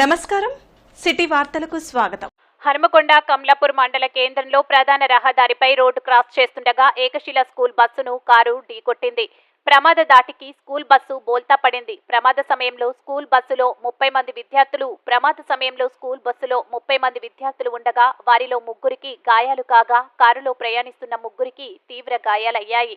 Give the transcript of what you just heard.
నమస్కారం. సిటీ వార్తలకు స్వాగతం. హనుమకొండ కమలాపూర్ మండల కేంద్రంలో ప్రధాన రహదారిపై రోడ్డు క్రాస్ చేస్తుండగా ఏకశిల స్కూల్ బస్సును కారు ఢీకొట్టింది ప్రమాద దాటికి స్కూల్ బస్సు బోల్తా పడింది. ప్రమాద సమయంలో స్కూల్ బస్సులో ముప్పై మంది విద్యార్థులు ప్రమాద సమయంలో స్కూల్ బస్సులో ముప్పై మంది విద్యార్థులు ఉండగా వారిలో ముగ్గురికి గాయాలు కాగా కారులో ప్రయాణిస్తున్న ముగ్గురికి తీవ్ర గాయాలయ్యాయి.